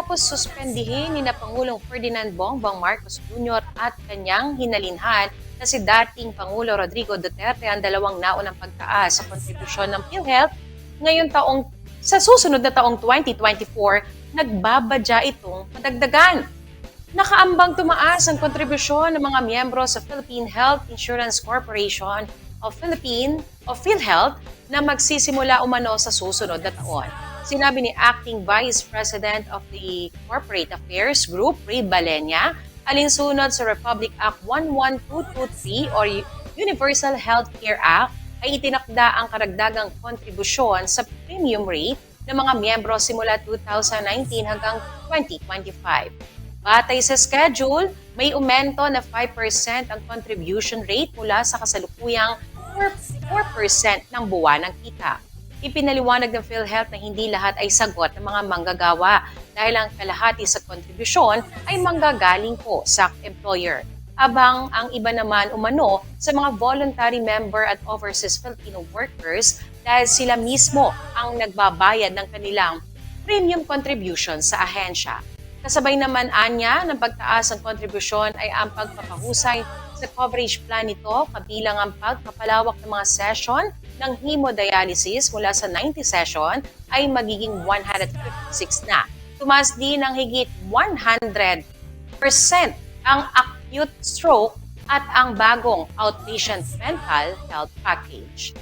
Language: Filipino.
matapos suspendihin ni na Pangulong Ferdinand Bongbong Marcos Jr. at kanyang hinalinhan na si dating Pangulo Rodrigo Duterte ang dalawang naunang pagtaas sa kontribusyon ng PhilHealth ngayon taong sa susunod na taong 2024 nagbabadya itong padagdagan. Nakaambang tumaas ang kontribusyon ng mga miyembro sa Philippine Health Insurance Corporation o Philippine o PhilHealth na magsisimula umano sa susunod na taon. Sinabi ni Acting Vice President of the Corporate Affairs Group, Ray Balenya, alinsunod sa Republic Act 11223 or Universal Health Care Act ay itinakda ang karagdagang kontribusyon sa premium rate ng mga miyembro simula 2019 hanggang 2025. Batay sa schedule, may umento na 5% ang contribution rate mula sa kasalukuyang 4%, 4% ng buwan ng kita. Ipinaliwanag ng PhilHealth na hindi lahat ay sagot ng mga manggagawa dahil ang kalahati sa kontribusyon ay manggagaling po sa employer. Abang ang iba naman umano sa mga voluntary member at overseas Filipino workers dahil sila mismo ang nagbabayad ng kanilang premium contribution sa ahensya. Kasabay naman anya ng pagtaas ng kontribusyon ay ang pagpapahusay sa coverage plan nito kabilang ang pagpapalawak ng mga session ng hemodialysis mula sa 90 session ay magiging 156 na. Tumaas din ng higit 100% ang acute stroke at ang bagong outpatient mental health package.